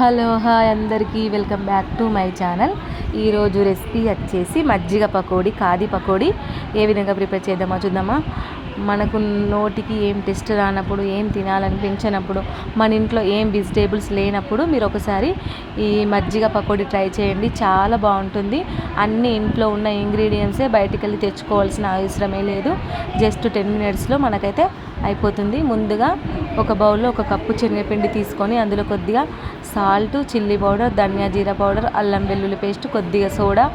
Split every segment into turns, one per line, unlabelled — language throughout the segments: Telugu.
హలో హాయ్ అందరికీ. Welcome back to my channel. ఈరోజు రెసిపీ వచ్చేసి మజ్జిగ పకోడీ కాది పకోడీ. ఏ విధంగా ప్రిపేర్ చేద్దామో చూద్దామా? మనకు నోటికి ఏం టెస్ట్ రానప్పుడు ఏం తినాలనిపించినప్పుడు మన ఇంట్లో ఏం వెజిటేబుల్స్ లేనప్పుడు మీరు ఒకసారి ఈ మజ్జిగ పకోడీ ట్రై చేయండి. చాలా బాగుంటుంది. అన్ని ఇంట్లో ఉన్న ఇంగ్రీడియంట్సే బయటికి వెళ్ళి తెచ్చుకోవాల్సిన అవసరమే లేదు. జస్ట్ టెన్ మినిట్స్లో మనకైతే అయిపోతుంది. ముందుగా ఒక బౌల్లో ఒక కప్పు శనగపిండి తీసుకొని అందులో కొద్దిగా సాల్ట్ చిల్లీ పౌడర్ ధనియా జీరా పౌడర్ అల్లం వెల్లుల్లి పేస్ట్ కొద్దిగా సోడా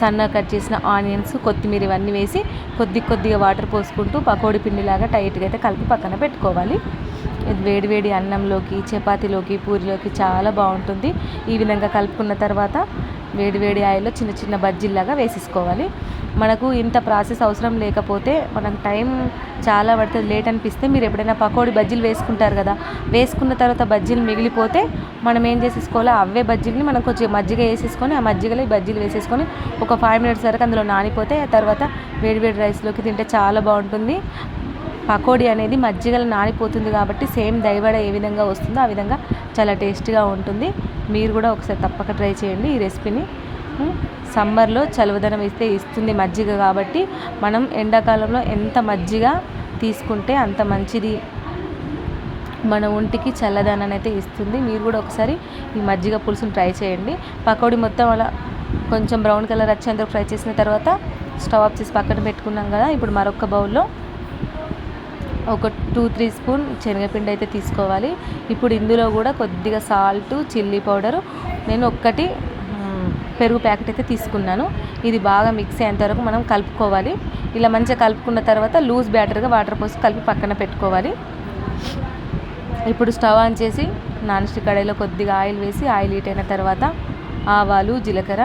సన్నగా కట్ చేసిన ఆనియన్స్ కొత్తిమీర ఇవన్నీ వేసి కొద్ది కొద్దిగా వాటర్ పోసుకుంటూ పకోడీ పిండిలాగా టైట్గా అయితే కలిపి పక్కన పెట్టుకోవాలి. వేడివేడి అన్నంలోకి చపాతీలోకి పూరిలోకి చాలా బాగుంటుంది. ఈ విధంగా కలుపుకున్న తర్వాత వేడి వేడి ఆయిల్లో చిన్న చిన్న బజ్జీల్లాగా వేసేసుకోవాలి. మనకు ఇంత ప్రాసెస్ అవసరం లేకపోతే మనకు టైం చాలా పడుతుంది లేట్ అనిపిస్తే మీరు ఎప్పుడైనా పకోడీ బజ్జీలు వేసుకుంటారు కదా వేసుకున్న తర్వాత బజ్జీలు మిగిలిపోతే మనం ఏం చేసేసుకోవాలి? అవే బజ్జీలని మనం కొంచెం మజ్జిగ వేసేసుకొని ఆ మజ్జిగలో ఈ బజ్జీలు వేసేసుకొని ఒక ఫైవ్ మినిట్స్ వరకు అందులో నానిపోతే ఆ తర్వాత వేడి వేడి రైస్లోకి తింటే చాలా బాగుంటుంది. పకోడీ అనేది మజ్జిగలు నానిపోతుంది కాబట్టి సేమ్ దయవడ ఏ విధంగా వస్తుందో ఆ విధంగా చాలా టేస్ట్గా ఉంటుంది. మీరు కూడా ఒకసారి తప్పక ట్రై చేయండి ఈ రెసిపీని. సమ్మర్లో చలువదనం ఇస్తే ఇస్తుంది మజ్జిగ కాబట్టి మనం ఎండాకాలంలో ఎంత మజ్జిగ తీసుకుంటే అంత మంచిది. మన ఒంటికి చల్లదనం అయితే ఇస్తుంది. మీరు కూడా ఒకసారి ఈ మజ్జిగ పులుసుని ట్రై చేయండి. పకోడీ మొత్తం అలా కొంచెం బ్రౌన్ కలర్ వచ్చేందుకు ఫ్రై చేసిన తర్వాత స్టవ్ ఆఫ్ చేసి పక్కన పెట్టుకున్నాం కదా ఇప్పుడు మరొక బౌల్లో ఒక టూ త్రీ స్పూన్ శనగపిండి అయితే తీసుకోవాలి. ఇప్పుడు ఇందులో కూడా కొద్దిగా సాల్ట్ చిల్లీ పౌడరు. నేను ఒక్కటి పెరుగు ప్యాకెట్ అయితే తీసుకున్నాను. ఇది బాగా మిక్స్ అయ్యేంత వరకు మనం కలుపుకోవాలి. ఇలా మంచిగా కలుపుకున్న తర్వాత లూజ్ బ్యాటర్గా వాటర్ పోసి కలిపి పక్కన పెట్టుకోవాలి. ఇప్పుడు స్టవ్ ఆన్ చేసి నాన్ స్టిక్ కడాయిలో కొద్దిగా ఆయిల్ వేసి ఆయిల్ హీట్ అయిన తర్వాత ఆవాలు జీలకర్ర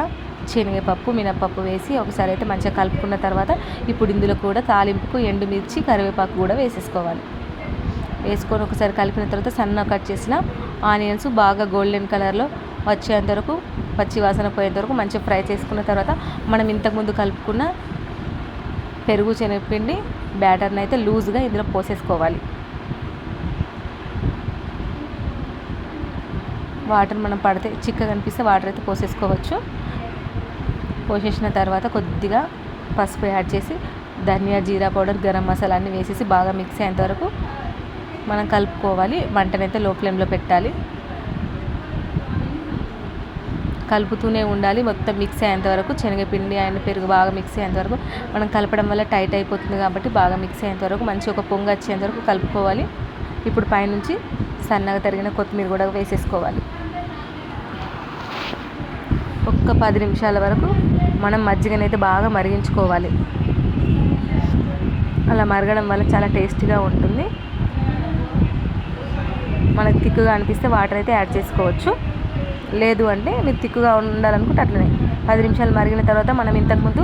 శనగపప్పు మినపప్పు వేసి ఒకసారి అయితే మంచిగా కలుపుకున్న తర్వాత ఇప్పుడు ఇందులో కూడా తాలింపుకు ఎండుమిర్చి కరివేపాకు కూడా వేసేసుకోవాలి. వేసుకొని ఒకసారి కలిపిన తర్వాత సన్న కట్ చేసిన ఆనియన్స్ బాగా గోల్డెన్ కలర్లో వచ్చేంత వరకు పచ్చి వాసన పోయేంత వరకు మంచిగా ఫ్రై చేసుకున్న తర్వాత మనం ఇంతకుముందు కలుపుకున్న పెరుగు శనగపిండి బ్యాటర్ని అయితే లూజ్గా ఇందులో పోసేసుకోవాలి. వాటర్ మనం పడితే చిక్కగా కనిపిస్తే వాటర్ అయితే పోసేసుకోవచ్చు. పోసేసిన తర్వాత కొద్దిగా పసుపు యాడ్ చేసి ధనియా జీరా పౌడర్ గరం మసాలా అన్నీ వేసేసి బాగా మిక్స్ అయ్యేంత వరకు మనం కలుపుకోవాలి. వంటనైతే లో ఫ్లేమ్లో పెట్టాలి. కలుపుతూనే ఉండాలి. మొత్తం మిక్స్ అయ్యేంత వరకు శనగపిండి అండ్ పెరుగు బాగా మిక్స్ అయ్యేంత వరకు మనం కలపడం వల్ల టైట్ అయిపోతుంది కాబట్టి బాగా మిక్స్ అయ్యేంత వరకు మంచి ఒక పొంగ వచ్చేంత వరకు కలుపుకోవాలి. ఇప్పుడు పైనుంచి సన్నగా తరిగిన కొత్తిమీర కూడా వేసేసుకోవాలి. ఒక్క పది నిమిషాల వరకు మనం మజ్జిగనైతే బాగా మరిగించుకోవాలి. అలా మరగడం వల్ల చాలా టేస్టీగా ఉంటుంది. మనకు తిక్కుగా అనిపిస్తే వాటర్ అయితే యాడ్ చేసుకోవచ్చు. లేదు అంటే మీరు తిక్కుగా ఉండాలనుకుంటే అట్లనే. పది నిమిషాలు మరిగిన తర్వాత మనం ఇంతకుముందు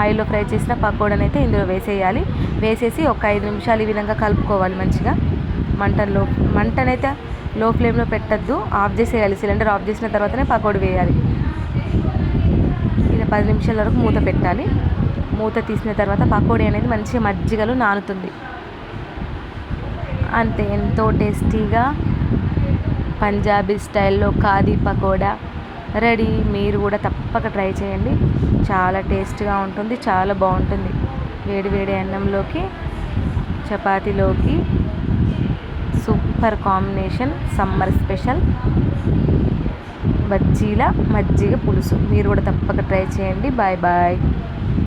ఆయిల్లో ఫ్రై చేసిన పకోడని అయితే ఇందులో వేసేయాలి. వేసేసి ఒక ఐదు నిమిషాలు ఈ విధంగా కలుపుకోవాలి మంచిగా. మంటల్లో మంటనైతే లో ఫ్లేమ్లో పెట్టద్దు. ఆఫ్ చేసేయాలి సిలిండర్ ఆఫ్ చేసిన తర్వాతనే పకోడీ వేయాలి. పది నిమిషాల వరకు మూత పెట్టాలి. మూత తీసిన తర్వాత పకోడీ అనేది మంచిగా మజ్జిగలో నానుతుంది. అంతే ఎంతో టేస్టీగా పంజాబీ స్టైల్లో ఖాదీ పకోడా రెడీ. మీరు కూడా తప్పక ట్రై చేయండి. చాలా టేస్ట్గా ఉంటుంది చాలా బాగుంటుంది. వేడి వేడి అన్నంలోకి చపాతీలోకి సూపర్ కాంబినేషన్ సమ్మర్ స్పెషల్. బజ్జీల మజ్జిగ పులుసు. మీరు కూడా తప్పక ట్రై చేయండి. Bye bye.